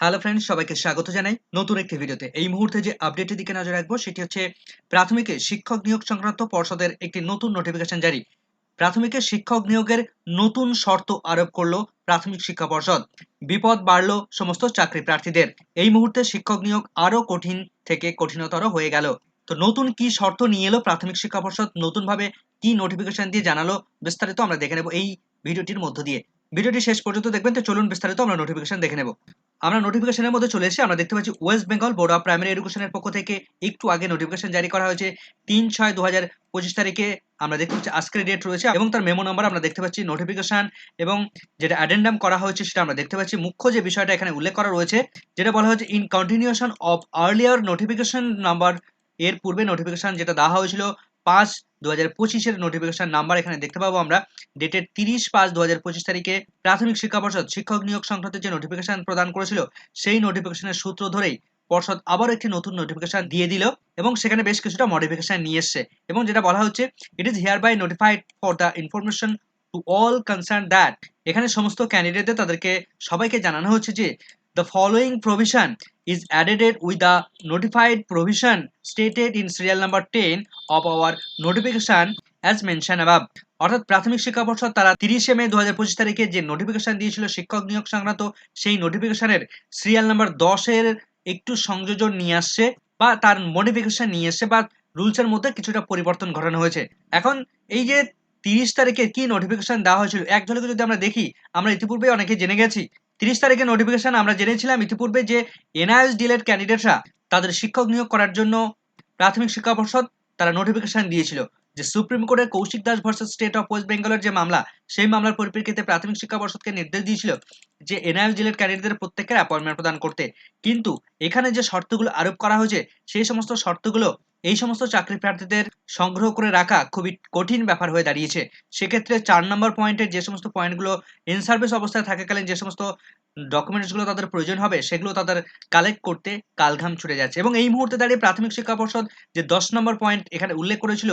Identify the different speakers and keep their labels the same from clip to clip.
Speaker 1: Hello friends সবাইকে স্বাগত জানাই নতুন একটি ভিডিওতে। এই মুহূর্তে যে আপডেটের দিকে নজর রাখব, সেটি হচ্ছে প্রাথমিকে শিক্ষক নিয়োগ সংক্রান্ত পর্ষদের একটি নতুন নোটিফিকেশন জারি। প্রাথমিকে শিক্ষক নিয়োগের নতুন শর্ত আরোপ করল প্রাথমিক শিক্ষা পর্ষদ। বিপদ বাড়লো সমস্ত চাকরি প্রার্থীদের। এই মুহূর্তে শিক্ষক নিয়োগ আরও কঠিন থেকে কঠিনতর হয়ে গেল। তো নতুন কি শর্ত নিয়ে এলো প্রাথমিক শিক্ষা পর্ষদ? নতুনভাবে কি নোটিফিকেশন দিয়ে জানালো? বিস্তারিত আমরা দেখে নেব এই ভিডিওটির মধ্য দিয়ে। ভিডিওটি শেষ পর্যন্ত দেখবেন, তো চলুন বিস্তারিত আমরা নোটিফিকেশন দেখে নেব। আমরা নোটিফিকেশনের মধ্যে চলে এসেছি। আমরা দেখতে পাচ্ছি West Bengal board of primary এডুকেশনের পক্ষ থেকে একটু আগে নোটিফিকেশন জারি করা হয়েছে। তিন ছয় দু হাজার পঁচিশ তারিখে আমরা দেখতে পাচ্ছি আজকের ডেট রয়েছে এবং তার মেমো নাম্বার আমরা দেখতে পাচ্ছি নোটিফিকেশন এবং যেটা অ্যাডেন্ডাম করা হয়েছে সেটা আমরা দেখতে পাচ্ছি। মুখ্য যে বিষয়টা এখানে উল্লেখ করা রয়েছে, যেটা বলা হয়েছে in continuation of earlier notification number এর পূর্বে নোটিফিকেশন যেটা দেওয়া হয়েছিল পাঁচ দু হাজার পঁচিশের নোটিফিকেশন নাম্বার এখানে দেখতে পাবো আমরা। ডেটের তিরিশ পাঁচ দু হাজার পঁচিশ তারিখে প্রাথমিক শিক্ষা পর্ষদ শিক্ষক নিয়োগ সংক্রান্ত যে নোটিফিকেশন প্রদান করেছিল, সেই নোটিফিকেশনের সূত্র ধরেই পর্ষদ আবার একটি নতুন নোটিফিকেশন দিয়ে দিল এবং সেখানে বেশ কিছুটা মডিফিকেশন নিয়ে এসছে এবং যেটা বলা হচ্ছে it is hereby notified for the information to all concern that এখানে সমস্ত ক্যান্ডিডেটদের তাদেরকে সবাইকে জানানো হচ্ছে যে the following provision is added with the notified provision stated in serial number 10 of our notification as mentioned above. অর্থাৎ প্রাথমিক শিক্ষা পর্ষদ তারা তিরিশে মে দু হাজার পঁচিশ তারিখে যে নোটিফিকেশন দিয়েছিল শিক্ষক নিয়োগ সংক্রান্ত, সেই নোটিফিকেশনের সিরিয়াল নাম্বার দশের একটু সংযোজন নিয়ে আসছে বা তার মডিফিকেশন নিয়ে এসছে বা রুলসের মধ্যে কিছুটা পরিবর্তন ঘটানো হয়েছে। এখন এই যে তিরিশ তারিখে কি নোটিফিকেশন দেওয়া হয়েছিল এক ঝলকে যদি আমরা দেখি, আমরা ইতিপূর্বে অনেকে জেনে গেছি তিরিশ তারিখে নোটিফিকেশন আমরা জেনেছিলাম ইতিপূর্বে যে এনআইএস ডিলেট ক্যান্ডিডেটরা তাদের শিক্ষক নিয়োগ করার জন্য প্রাথমিক শিক্ষা পর্ষদ তারা নোটিফিকেশন দিয়েছিল যে সুপ্রিম কোর্টের Kaushik Das versus state of West বেঙ্গলের যে মামলা, সেই মামলার পরিপ্রেক্ষিতে প্রাথমিক শিক্ষা পর্ষদকে নির্দেশ দিয়েছিল যে এনআইএস ডিলেট ক্যান্ডিডেটদের প্রত্যেকের অ্যাপয়েন্টমেন্ট প্রদান করতে। কিন্তু এখানে যে শর্তগুলো আরোপ করা হয়েছে, সেই সমস্ত শর্তগুলো এই সমস্ত চাকরি প্রার্থীদের সংগ্রহ করে রাখা খুবই কঠিন ব্যাপার হয়ে দাঁড়িয়েছে। সেক্ষেত্রে চার নম্বর পয়েন্টের যে সমস্ত পয়েন্টগুলো ইন সার্ভিস অবস্থায় থাকাকালীন যে সমস্ত ডকুমেন্টসগুলো তাদের প্রয়োজন হবে, সেগুলো তাদের কালেক্ট করতে কালঘাম ছুটে যাচ্ছে। এবং এই মুহূর্তে দাঁড়িয়ে প্রাথমিক শিক্ষা পর্ষদ যে দশ নম্বর পয়েন্ট এখানে উল্লেখ করেছিল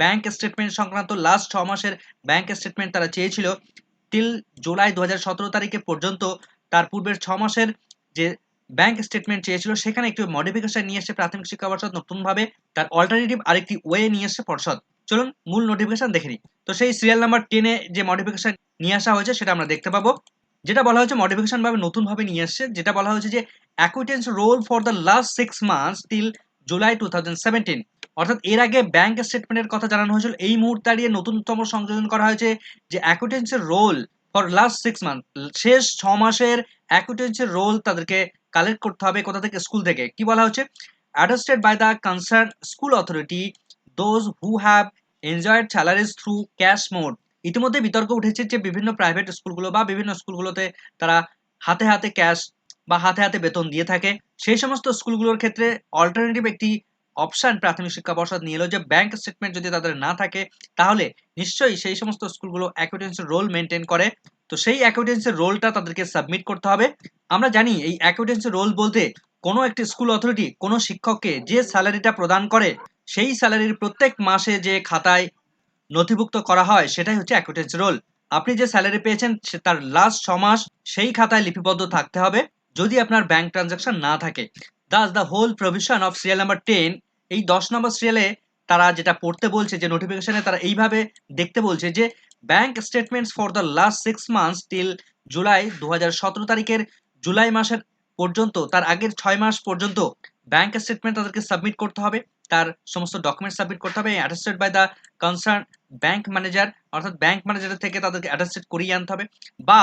Speaker 1: ব্যাংক স্টেটমেন্ট সংক্রান্ত লাস্ট ছ মাসের ব্যাংক স্টেটমেন্ট তারা চেয়েছিল টিল জুলাই দু হাজার সতেরো তারিখে পর্যন্ত, তার পূর্বের ছ মাসের যে ব্যাংক স্টেটমেন্ট চেয়েছিল, সেখানে একটু মডিফিকেশন নিয়ে এসে প্রাথমিক শিক্ষা পর্ষদ নতুনভাবে তার অল্টারনেটিভ আরেকটি ওয়ে নিয়ে এসে পর্ষদ। চলুন মূল নোটিফিকেশন দেখে নিই। তো সেই সিরিয়াল নাম্বার টেনে যে মডিফিকেশন নিয়ে আসা হয়েছে, সেটা আমরা দেখতে পাবো। যেটা বলা হয়েছে মডিফিকেশন ভাবে নতুনভাবে নিয়ে আসছে যেটা বলা হয়েছে যে acquittance roll for the last six months till July two অর্থাৎ এর আগে ব্যাংক স্টেটমেন্টের কথা জানানো হয়েছিল, এই মুহূর্তে দাঁড়িয়ে নতুনতম সংযোজন করা হয়েছে যে অ্যাকুইটেন্সের roll for last six month শেষ ছ মাসের অ্যাকুইটেন্সের রোল তাদেরকে কালেক্ট করতে হবে কোথা থেকে? স্কুল থেকে। কি বলা হচ্ছে attested by the concern school authority those who have enjoyed salaries through cash mode ইতিমধ্যে বিতর্ক উঠেছে যে বিভিন্ন প্রাইভেট স্কুলগুলো বা বিভিন্ন স্কুলগুলোতে তারা হাতে হাতে ক্যাশ বা হাতে হাতে বেতন দিয়ে থাকে। সেই সমস্ত স্কুলগুলোর ক্ষেত্রে অল্টারনেটিভ একটি অপশন প্রাথমিক শিক্ষা পর্ষদ নিয়ে এলো যে ব্যাংক স্টেটমেন্ট যদি তাদের না থাকে, তাহলে নিশ্চয়ই সেই সমস্ত স্কুলগুলো অ্যাকাউন্টেন্সের রোল মেনটেন করে। তো সেই অ্যাকাউন্টেন্সের রোলটা তাদেরকে সাবমিট করতে হবে। আমরা জানি এই অ্যাকাউন্টেন্সের রোল বলতে কোনো একটি স্কুল অথরিটি কোনো শিক্ষককে যে স্যালারিটা প্রদান করে, সেই স্যালারির প্রত্যেক মাসে যে খাতায় নথিভুক্ত করা হয়, সেটাই হচ্ছে অ্যাকুটেন্স রোল আপনি যে স্যালারি পেয়েছেন, সে তার লাস্ট ছ মাস সেই খাতায় লিপিবদ্ধ থাকতে হবে, যদি আপনার ব্যাংক ট্রানজাকশন না থাকে। Thus the whole provision of serial number ten এই দশ নম্বর সিরিয়ালে তারা যেটা পড়তে বলছে, যে নোটিফিকেশনে তারা এইভাবে দেখতে বলছে যে bank statements for the last six months till July দুহাজার সতেরো তারিখের জুলাই মাসের পর্যন্ত, তার আগের ছয় মাস পর্যন্ত ব্যাংক স্টেটমেন্ট তাদেরকে সাবমিট করতে হবে। তার সমস্ত ডকুমেন্ট সাবমিট করতে হবে। Attested by the concern bank manager অর্থাৎ ব্যাংক ম্যানেজারের থেকে তাদেরকে অ্যাটাস্টেড করিয়ে আনতে হবে। বা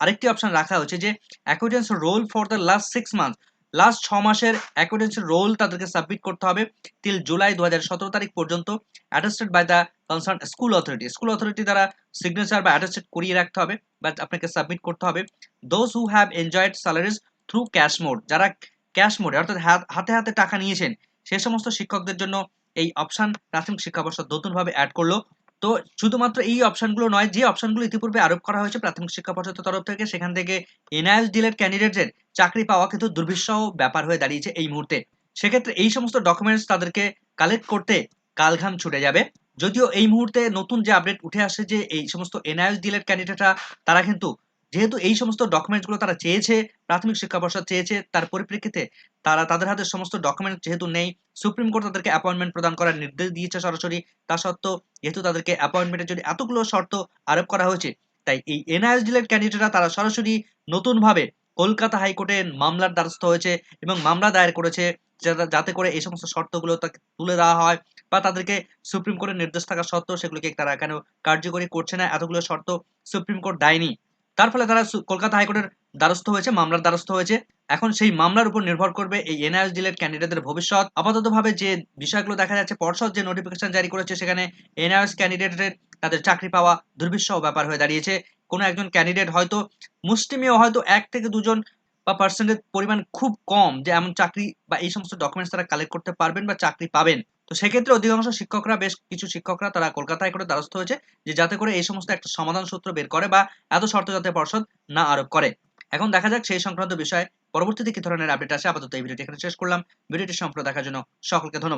Speaker 1: আরেকটি অপশন রাখা হচ্ছে যে acquittance roll for the last six month last ছ মাসের অ্যাকুইডেন্সের রোল তাদেরকে সাবমিট করতে হবে টিল জুলাই দুই হাজার সতেরো তারিখ পর্যন্ত attested by the concern school authority school authority দ্বারা সিগনেচার বা অ্যাটাস্টেড করিয়ে রাখতে হবে বা আপনাকে সাবমিট করতে হবে। Those who have enjoyed salaries through cash mode যারা ক্যাশ মোডে অর্থাৎ হাতে হাতে টাকা নিয়েছেন, সে সমস্ত শিক্ষকদের জন্য এই অপশন প্রাথমিক শিক্ষা পর্ষদ নতুনভাবে অ্যাড করল। তো শুধুমাত্র এই অপশনগুলো নয়, যে অপশনগুলো ইতিপূর্বে আরোপ করা হয়েছে প্রাথমিক শিক্ষা পর্ষদের তরফ থেকে, সেখান থেকে এনআইএস ডিলের ক্যান্ডিডেটদের চাকরি পাওয়া কিন্তু দুর্বিষহ ব্যাপার হয়ে দাঁড়িয়েছে এই মুহূর্তে। সেক্ষেত্রে এই সমস্ত ডকুমেন্টস তাদেরকে কালেক্ট করতে কালঘাম ছুটে যাবে। যদিও এই মুহূর্তে নতুন যে আপডেট উঠে আসে যে এই সমস্ত এনআইএস ডিলের ক্যান্ডিডেটরা তারা কিন্তু যেহেতু এই সমস্ত ডকুমেন্টসগুলো তারা চেয়েছে, প্রাথমিক শিক্ষা পর্ষদ চেয়েছে, তার পরিপ্রেক্ষিতে তারা তাদের হাতে সমস্ত ডকুমেন্ট যেহেতু নেই, সুপ্রিম কোর্ট তাদেরকে অ্যাপয়েন্টমেন্ট প্রদান করার নির্দেশ দিয়েছে সরাসরি। তা সত্ত্বেও যেহেতু তাদেরকে অ্যাপয়েন্টমেন্টের জন্য এতগুলো শর্ত আরোপ করা হয়েছে, তাই এই এনআইএস ডিলেট ক্যান্ডিডেটরা তারা সরাসরি নতুনভাবে কলকাতা হাইকোর্টে মামলার দ্বারস্থ হয়েছে এবং মামলা দায়ের করেছে যাতে করে এই সমস্ত শর্তগুলো তাকে তুলে দেওয়া হয় বা তাদেরকে সুপ্রিম কোর্টের নির্দেশ থাকা সত্ত্বেও সেগুলোকে তারা কেন কার্যকরী করছে না, এতগুলো শর্ত সুপ্রিম কোর্ট দেয়নি। তার ফলে তারা কলকাতা হাইকোর্টের দ্বারস্থ হয়েছে, মামলার দ্বারস্থ হয়েছে। এখন সেই মামলার উপর নির্ভর করবে এই এনআইএস ডিলেট ক্যান্ডিডেটদের ভবিষ্যৎ। আপাততভাবে যে বিষয়গুলো দেখা যাচ্ছে, পর্ষদ যে নোটিফিকেশন জারি করেছে, সেখানে এনআইএস ক্যান্ডিডেটের তাদের চাকরি পাওয়া দুর্বিষহ ব্যাপার হয়ে দাঁড়িয়েছে। কোনো একজন ক্যান্ডিডেট হয়তো মুষ্টিমেয় হয়তো এক থেকে দুজন বা পার্সেন্টের পরিমাণ খুব কম যে এমন চাকরি বা এই সমস্ত ডকুমেন্টস তারা কালেক্ট করতে পারবেন বা চাকরি পাবেন। তো সেক্ষেত্রে অধিকাংশ শিক্ষকরা, বেশ কিছু শিক্ষকরা তারা কলকাতায় করে দ্বারস্থ হয়েছে যে যাতে করে এই সমস্ত একটা সমাধান সূত্র বের করে বা এত শর্ত যাতে পর্ষদ না আরোপ করে। এখন দেখা যাক সেই সংক্রান্ত বিষয়ে পরবর্তীতে কি ধরনের আপডেট আসে। আপাতত এই ভিডিওটি এখানে শেষ করলাম। ভিডিওটি সম্পূর্ণ দেখার জন্য সকলকে ধন্যবাদ।